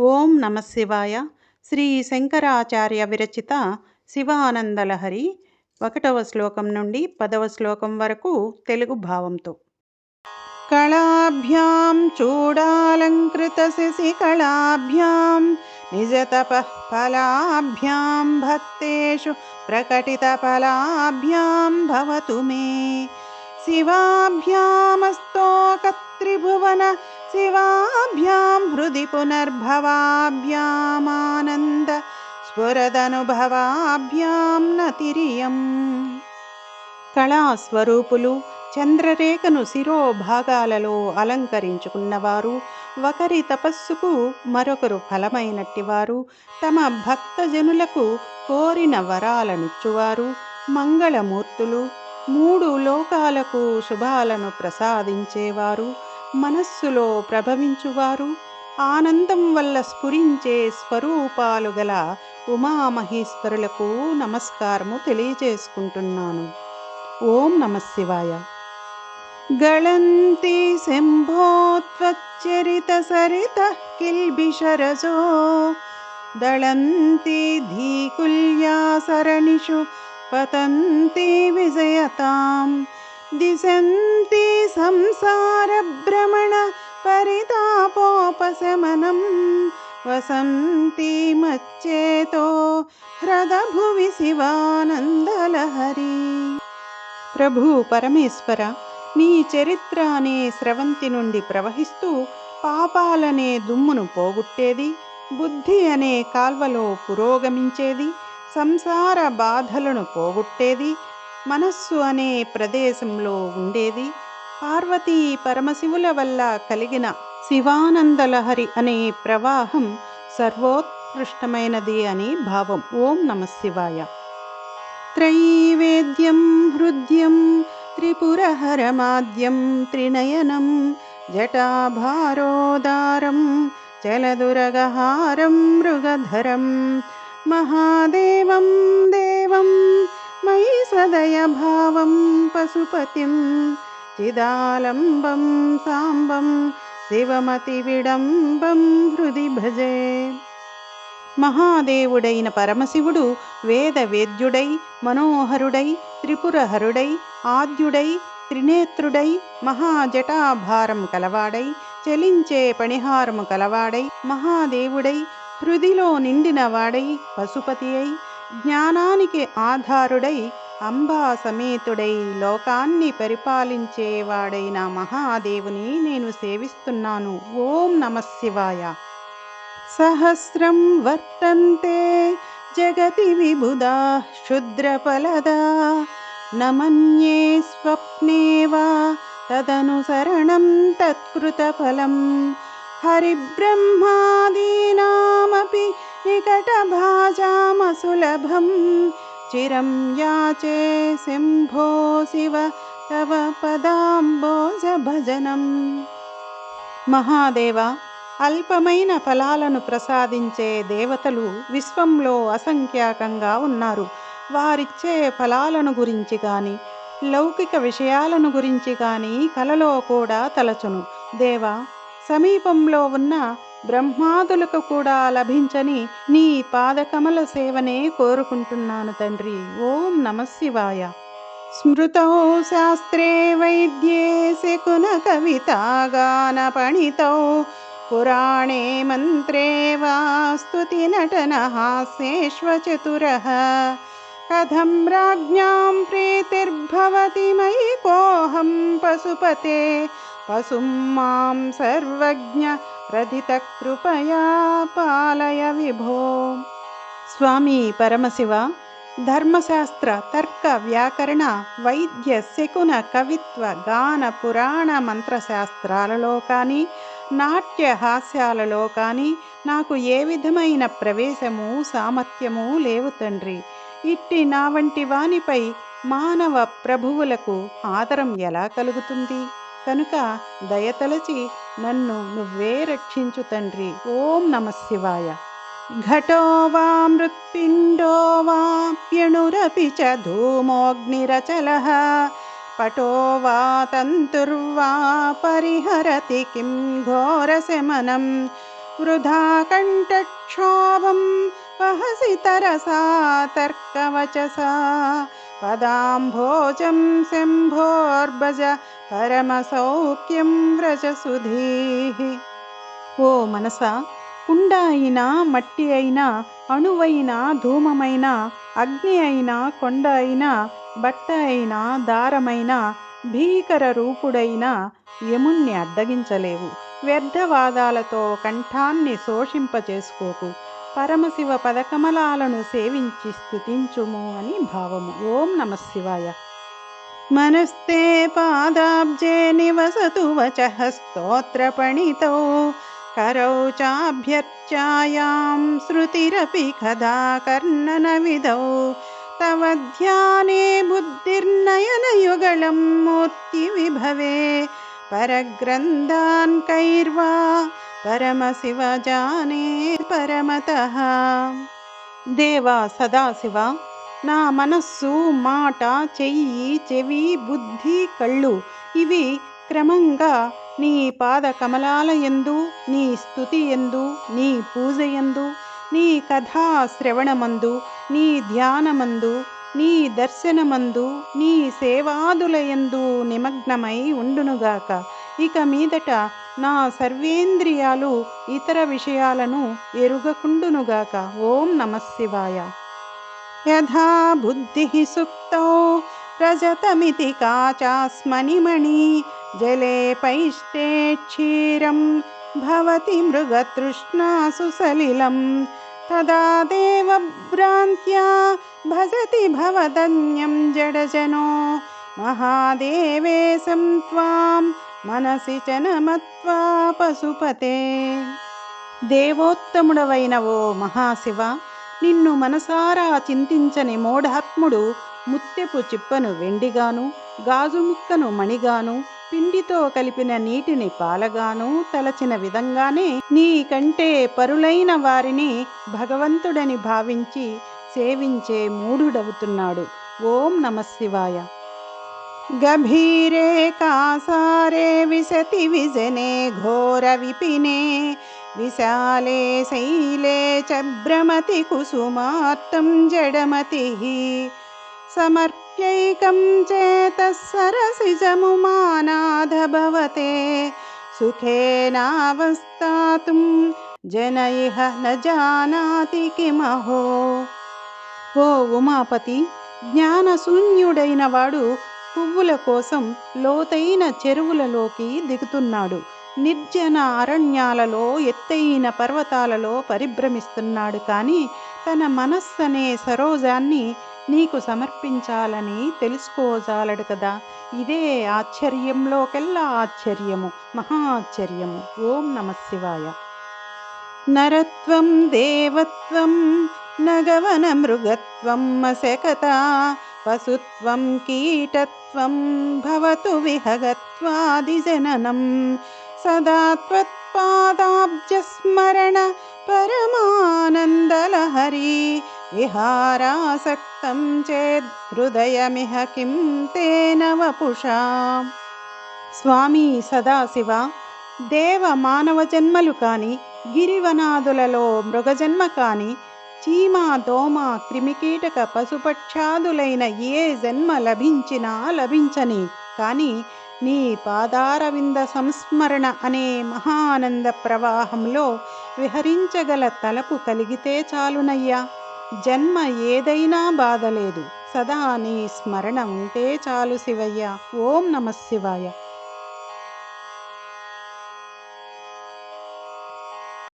ఓం నమ శివాయ. శ్రీ శంకరాచార్య విరచిత శివానందలహరి ఒకటవ శ్లోకం నుండి పదవ శ్లోకం వరకు తెలుగు భావంతో. కళాభ్యాం చూడాలంకృత శశికళాభ్యాం నిజతపః ఫలాభ్యాం భక్తేషు ప్రకటితఫలాభ్యాం భవతు మే. శివాభ్యామస్తోకత్రిభువన శివాభ్యాం హృది పునర్భవాభ్యామానంద స్ఫురదనుభవాభ్యాం నతిరియం కళాస్వరూపులు చంద్రరేఖను శిరోభాగాలలో అలంకరించుకున్నవారు ఒకరి తపస్సుకు మరొకరు ఫలమైనట్టివారు తమ భక్తజనులకు కోరిన వరాలనిచ్చువారు మంగళమూర్తులు మూడు లోకాలకు శుభాలను ప్రసాదించేవారు మనస్సులో ప్రభవించువారు. ఆనందం వల్ల స్ఫురించే స్వరూపాలు గల ఉమామహేశ్వరులకు నమస్కారము తెలియజేసుకుంటున్నాను. ఓం నమశివాయ గళంతి శంభోత్వచ్చరిత సరిత కిల్బిషరజో దళంతి ధీకుల్యా సరణిషు పతంతి విజయతాం. దిశంతి సంసారభ్రమణ పరితాపోపశమనం. వసంతి మచ్చేతో హ్రదభువి శివానందలహరి. ప్రభు పరమేశ్వర నీ చరిత్ర అనే స్రవంతి నుండి ప్రవహిస్తూ పాపాలనే దుమ్మును పోగొట్టేది బుద్ధి అనే కాల్వలో పురోగమించేది సంసార బాధలను పోగొట్టేది మనస్సు అనే ప్రదేశంలో ఉండేది. పార్వతీ పరమశివుల వల్ల కలిగిన శివానందలహరి అనే ప్రవాహం సర్వోత్కృష్టమైనది అని భావం. ఓం నమ శివాయ. త్రైవేద్యం హృద్యం త్రిపురహరమాద్యం త్రినయనం జటాభారోదారం చలదురగహారం మృగధరం. మహాదేవం దేవం మయి సదయభావం పశుపతిం చిదాలంబం సాంబం శివమతివిడంబం హృది భజే. మహాదేవుడైన పరమశివుడు వేద వేద్యుడై మనోహరుడై త్రిపురహరుడై ఆద్యుడై త్రినేత్రుడై మహాజటాభారం కలవాడై చలించే పణిహారము కలవాడై మహాదేవుడై హృదిలో నిండినవాడై పశుపతి అయి జ్ఞానానికి ఆధారుడై అంబా సమేతుడై లోకాన్ని పరిపాలించేవాడైన మహాదేవుని నేను సేవిస్తున్నాను. ఓం నమ శివాయ. సహస్రం వర్తంతే జగతి విబుధా క్షుద్రఫలదా నమన్యే స్వప్నే వా తదనుసరణం తత్కృతఫలం. హరిబ్రహ్మాదీనామపి నికటభాజామసులభం. చిరం యాచే శంభో శివ తవ పదాంబోజ భజనం మహాదేవ అల్పమైన ఫలాలను ప్రసాదించే దేవతలు విశ్వంలో అసంఖ్యాకంగా ఉన్నారు. వారిచ్చే ఫలాలను గురించి కానీ లౌకిక విషయాలను గురించి కానీ కలలో కూడా తలచును. దేవ సమీపంలో ఉన్న బ్రహ్మాదులకు కూడా లభించని నీ పాదకమల సేవనే కోరుకుంటున్నాను తండ్రి. ఓం నమశివాయ స్మృతౌ శాస్త్రే వైద్యే శకున కవితాగానపణితౌ పురాణే మంత్రే వా స్తుతి నటన హాస్యేష్వచతురः కథం రాజ్ఞాం ప్రీతిర్భవతి మయి కోహం పశుపతే. పశుం సర్వజ్ఞ రథిత కృపయా పాలయ విభో స్వామి పరమశివ ధర్మశాస్త్ర తర్క వ్యాకరణ వైద్య శకున కవిత్వ గాన పురాణ మంత్రశాస్త్రాలలో కానీ నాట్య హాస్యాలలో కానీ నాకు ఏ విధమైన ప్రవేశము సామర్థ్యము లేవు తండ్రి. ఇట్టి నా వంటి వానిపై మానవ ప్రభువులకు ఆదరం ఎలా కలుగుతుంది? కనుక దయతలచి నన్ను నువ్వే రక్షించు తండ్రి. ఓం నమ శివాయ. ఘటో వా మృత్పిండో వాప్యణురపి చ ధూమోగ్నిరచల. పటో వా తంతుర్వా పరిహరతి కిం ఘోరశమనం. వృధా కంఠక్షోభం వహసి తరసా తర్కవచసా. పదాంభోజం శంభోర్భజ పరమసౌఖ్యం వ్రజసుధీః ఓ మనసా కుండ అయినా మట్టి అయినా అణువైన ధూమమైన అగ్ని అయినా కొండ అయినా బట్ట అయినా దారమైన భీకర రూపుడైన యముణ్ణి అడ్డగించలేవు. వ్యర్థవాదాలతో కంఠాన్ని శోషింపచేసుకోకు. పరమశివ పదకమలాలను సేవించి స్థుతించుము అని భావము ఓం నమ శివాయ మనస్తే పాదాబ్జే నివసతు వచః స్తోత్రపణితౌ करौ चाभ्यर्चायां श्रुतिरपि कदा कर्णनविधौ तव ध्याने बुद्धिर्नयनयुगलं मोत्तिविभवे परग्रन्थान् कैर्वा పరమశివ జానే పరమత. దేవా సదాశివ నా మనస్సు మాట చెయ్యి చెవి బుద్ధి కళ్ళు ఇవి క్రమంగా నీ పాద కమలాల ఎందు నీ స్థుతి ఎందు నీ పూజ ఎందు నీ కథా శ్రవణమందు నీ ధ్యానమందు నీ దర్శనమందు నీ సేవాదులయందు నిమగ్నమై ఉండునుగాక. ఇక మీదట నా సర్వేంద్రియాలు ఇతర విషయాలను ఎరుగకుండునుగాక. ఓం నమశివాయ యథా బుద్ధి సుక్తో రజతమితి కాచాస్మణిమణి జలే పైష్టే క్షీరం భవతి మృగతృష్ణాసు సలిలం తదా దేవభ్రాంత్యా భజతి భవదన్యం జడజనో మహాదేవేశం త్వాం మనసి చనమత్వా పశుపతే. దేవోత్తముడవైన ఓ మహాశివ నిన్ను మనసారా చింతించని మూఢాత్ముడు ముత్యపు చిప్పను వెండిగాను గాజుముక్కను మణిగాను పిండితో కలిపిన నీటిని పాలగాను తలచిన విధంగానే నీ కంటే పరులైన వారిని భగవంతుడని భావించి సేవించే మూఢుడవుతున్నాడు ఓం నమశివాయ గభీరే కాసారే విశతి విజనే ఘోర విపినే విశాలే శైలే చ భ్రమతి కుసుమార్తం జడమతి సమర్ప్యైకం చేతः సరసిజముమానాధ భవతే సుఖేనావస్థాతుం జన ఇహ న జానాతి కిమహో ఓ ఉమాపతి జ్ఞానశూన్యుడైన వాడు పువ్వుల కోసం లోతైన చెరువులలోకి దిగుతున్నాడు. నిర్జన అరణ్యాలలో ఎత్తైన పర్వతాలలో పరిభ్రమిస్తున్నాడు. కానీ తన మనస్సనే సరోజాన్ని నీకు సమర్పించాలని తెలుసుకోజాలడు కదా. ఇదే ఆశ్చర్యంలోకెల్లా ఆశ్చర్యము మహా ఆశ్చర్యము ఓం నమ శివాయ. నరత్వం దేవత్వం నగవన మృగత్వం అశకత పశుత్వం కీటత్వం భవతు విహగత్వాదిజననం. సదా త్వత్పాదాబ్జస్మరణ పరమానందలహరి. విహారాసక్తం చేద్ హృదయమిహ కిం తేన వపుషా. స్వామి సదాశివ దేవ మానవ జన్మలు కాని గిరివనాదులలో మృగజన్మ కానీ చీమ దోమ క్రిమికీటక పశుపక్షాదులైన ఏ జన్మ లభించినా లభించని. కానీ నీ పాదారవింద సంస్మరణ అనే మహానంద ప్రవాహంలో విహరించగల తలపు కలిగితే చాలునయ్యా. జన్మ ఏదైనా బాధలేదు. సదా నీ స్మరణ ఉంటే చాలు శివయ్య. ఓం నమ శివాయ.